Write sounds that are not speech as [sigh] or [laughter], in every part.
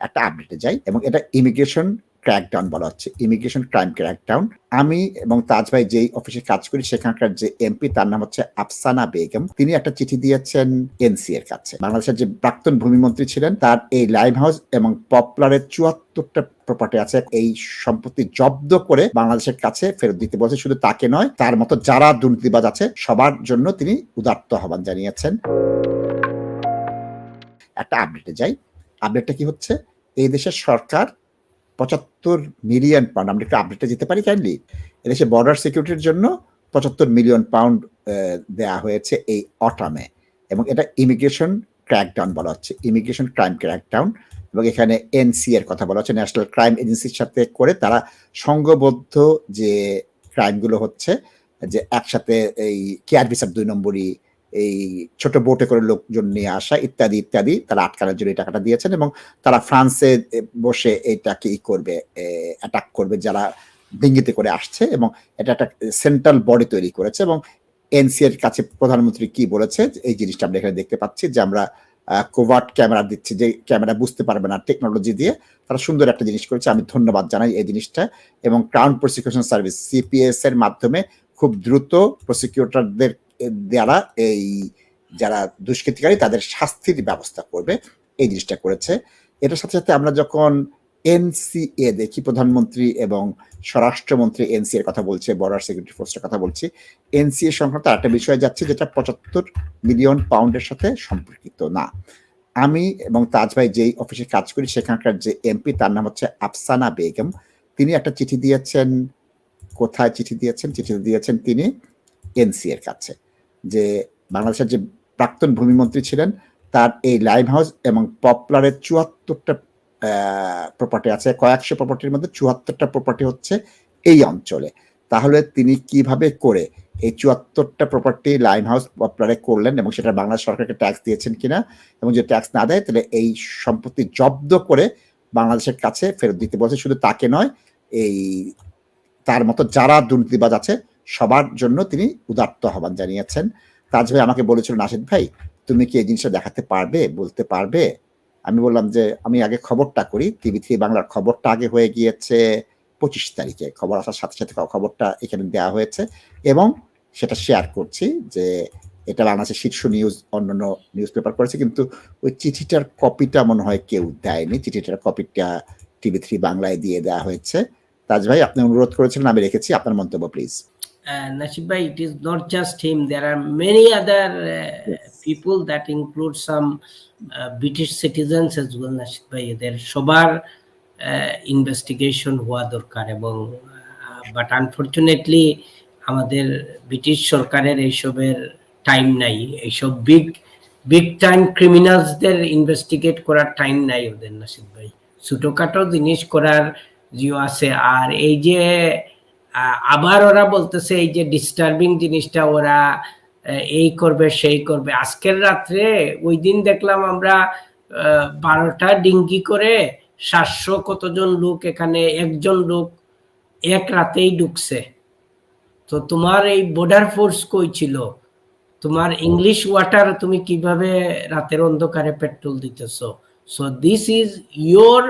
একটা আপডেটে যাই এবং এটা ইমিগ্রেশন ক্র্যাকডাউন বলা হচ্ছে। ইমিগ্রেশন ক্রাইম ক্র্যাকডাউন আমি এবং তাজ ভাই যেই অফিসে কাজ করি, সেখানকার যে এমপি তার নাম হচ্ছে আফসানা বেগম। তিনি একটা চিঠি দিয়েছেন এনসি এর কাছে। বাংলাদেশের যে প্রাক্তন ভূমিমন্ত্রী ছিলেন, তার এই লাইভ হাউস এবং পপুলারের চুয়াত্তরটা প্রপার্টি আছে। এই সম্পত্তি জব্দ করে বাংলাদেশের কাছে ফেরত দিতে বলছে। শুধু তাকে নয়, তার মতো যারা দুর্নীতিবাজ আছে, সবার জন্য তিনি উদার্ত আহ্বান জানিয়েছেন। একটা আপডেটে যাই। আপডেটটা কি হচ্ছে? এই দেশের সরকার পঁচাত্তর মিলিয়ন পাউন্ড আমরা একটু আপডেটে যেতে পারি কাইন্ডলি এদেশে বর্ডার সিকিউরিটির জন্য পঁচাত্তর মিলিয়ন পাউন্ড দেয়া হয়েছে এই অটামে এবং এটা ইমিগ্রেশন ক্র্যাকডাউন বলা হচ্ছে। ইমিগ্রেশন ক্রাইম ক্র্যাকডাউন এবং এখানে এনসি এর কথা বলা হচ্ছে। ন্যাশনাল ক্রাইম এজেন্সির সাথে করে তারা সংঘবদ্ধ যে ক্রাইমগুলো হচ্ছে, যে একসাথে এই কেয়ার ভিসার দুই নম্বরই এই ছোট বোটে করে লোকজন নিয়ে আসা, ইত্যাদি ইত্যাদি, তারা আটকানোর জন্য এই টাকাটা দিয়েছেন এবং তারা ফ্রান্সে বসে এইটাকে ই করবে অ্যাটাক করবে যারা ডিঙ্গিতে করে আসছে এবং এটা একটা সেন্ট্রাল বডি তৈরি করেছে এবং এনসি এর কাছে প্রধানমন্ত্রী কি বলেছে, এই জিনিসটা আমরা এখানে দেখতে পাচ্ছি যে আমরা কোভার্ট ক্যামেরা দিচ্ছি, যে ক্যামেরা বুঝতে পারবে না টেকনোলজি দিয়ে, তারা সুন্দর একটা জিনিস করেছে, আমি ধন্যবাদ জানাই এই জিনিসটা এবং ক্রাউন প্রসিকিউশন সার্ভিস সিপিএস এর মাধ্যমে খুব দ্রুত প্রসিকিউটরদের দ্বারা এই যারা দুষ্কৃতিকারী, তাদের শাস্তির ব্যবস্থা করবে। এই জিনিসটা করেছে। এটার সাথে সাথে আমরা যখন এনসিএ দেখি, প্রধানমন্ত্রী এবং স্বরাষ্ট্রমন্ত্রী এনসি এর কথা বলছে, বর্ডার সিকিউরিটি ফোর্সের কথা বলছি, এনসিএ সংক্রান্ত একটা বিষয় যাচ্ছে যেটা পঁচাত্তর মিলিয়ন পাউন্ডের সাথে সম্পর্কিত না। আমি এবং তাজ ভাই যেই অফিসে কাজ করি, সেখানকার যে এমপি, তার নাম হচ্ছে আফসানা বেগম। তিনি একটা চিঠি দিয়েছেন। কোথায় চিঠি দিয়েছেন? চিঠি দিয়েছেন তিনি এনসি এর কাছে। যে বাংলাদেশের যে প্রাক্তন ভূমিমন্ত্রী ছিলেন, তার এই লাইম হাউস এবং পপুলারের চুয়াত্তরটা প্রপার্টি আছে, কয়েকশো প্রপার্টির মধ্যে চুয়াত্তরটা প্রপার্টি হচ্ছে এই অঞ্চলে। তাহলে তিনি কীভাবে করে এই চুয়াত্তরটা প্রপার্টি লাইম হাউস পপুলারে করলেন এবং সেটা বাংলাদেশ সরকারকে ট্যাক্স দিয়েছেন কিনা এবং যদি ট্যাক্স না দেয়, তাহলে এই সম্পত্তি জব্দ করে বাংলাদেশের কাছে ফেরত দিতে বলছে। শুধু তাকে নয়, এই তার মতো যারা দুর্নীতিবাজ আছে সবার জন্য তিনি উদাত্ত আহ্বান জানিয়েছেন। তাজ ভাই আমাকে বলেছিল, নাসিদ ভাই, তুমি কি এই জিনিসটা দেখাতে পারবে, বলতে পারবে? আমি বললাম যে, আমি আগে খবরটা করি টিভি থ্রি বাংলার খবরটা আগে হয়ে গিয়েছে পঁচিশ তারিখে। খবর আসার সাথে সাথে খবরটা এখানে দেওয়া হয়েছে এবং সেটা শেয়ার করছি যে, এটা বাংলাদেশের শীর্ষ নিউজ অন্যান্য নিউজ পেপার করেছে, কিন্তু ওই চিঠিটার কপিটা মনে হয় কেউ দেয়নি। চিঠিটার কপিটা টিভি থ্রি বাংলায় দিয়ে দেওয়া হয়েছে। তাজ ভাই, আপনি অনুরোধ করেছিলেন, আমি রেখেছি, আপনার মন্তব্য please Nashib bhai, it is not just him. There are many other uh, Yes. people that include some uh, British citizens as well, Nashib bhai. এদের সবার ইনভেস্টিগেশন হওয়া দরকার এবং বাট আনফর্চুনেটলি আমাদের ব্রিটিশ সরকারের এইসবের টাইম নাই এইসব বিগ বিগ টাইম ক্রিমিনালসদের ইনভেস্টিগেট করার টাইম নাই ওদের নাসিদ ভাই ছোটখাটো জিনিস করার জিও আছে আর এই যে আবার ওরা বলতেছে এই যে ডিস্টার্বিং জিনিসটা ওরা এই করবে, সেই করবে। আজকের রাত্রে ওই দিন দেখলাম আমরা বারোটা ডিঙ্গি করে সাতশো কতজন লোক এখানে, একজন লোক এক রাতেই ঢুকছে। তো তোমার এই বর্ডার ফোর্স কই ছিল? তোমার ইংলিশ ওয়াটার তুমি কীভাবে রাতের অন্ধকারে petrol দিতেছো? So this is your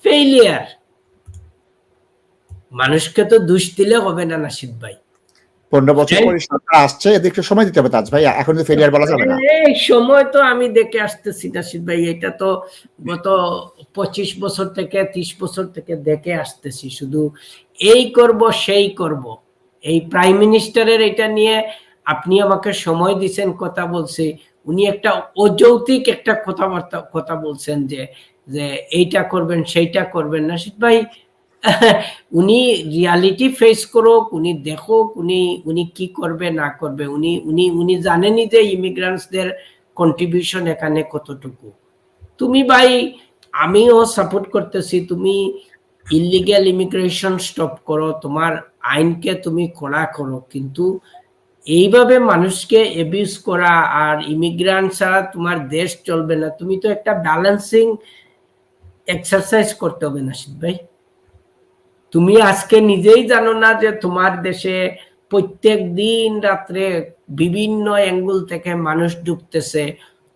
failure মানুষকে তো দোষ দিলে হবে না নাসিদ ভাই। পনেরো বছর পরে সরকার আসছে এদেরকে সময় দিতে হবে তাজ ভাই এখন তো ফেলিয়ার বলা যাবে না। এই সময় তো আমি দেখে আসতেছি নাসিদ ভাই এটা তো গত পঁচিশ বছর থেকে ত্রিশ বছর থেকে দেখে আসতেছি শুধু এই করব সেই করব। এই প্রাইম মিনিস্টারের এটা নিয়ে আপনি আমাকে সময় দিছেন কথা বলছি উনি একটা অযৌক্তিক একটা কথাবার্তা কথা বলছেন যে যে এইটা করবেন সেইটা করবেন। নাসিদ ভাই [laughs] উনি রিয়ালিটি ফেস করুক, উনি দেখুক, উনি উনি কি করবে, না করবে, উনি উনি উনি জানেনই যে ইমিগ্রান্টসদের কন্ট্রিবিউশন এখানে কতটুকু। তুমি ভাই, আমিও সাপোর্ট করতেছি, তুমি ইলিগ্যাল ইমিগ্রেশন স্টপ করো, তোমার আইনকে তুমি কড়া করো, কিন্তু এইভাবে মানুষকে এবিউজ করা আর ইমিগ্রান্ট ছাড়া তোমার দেশ চলবে না, তুমি তো একটা ব্যালেন্সিং এক্সারসাইজ করতে হবে নাসিদ ভাই। তুমি আজকে নিজেই জানো না যে তোমার দেশে প্রত্যেক দিন রাত্রে বিভিন্ন অ্যাঙ্গুল থেকে মানুষ ঢুকতেছে।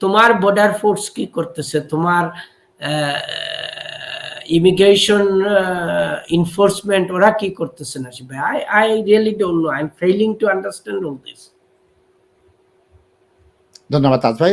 তোমার বর্ডার ফোর্স কি করতেছে? তোমার ইমিগ্রেশন এনফোর্সমেন্ট ওরা কি করতেছে না ভাই I I really don't know I am failing to understand all this ধন্যবাদ তাজ ভাই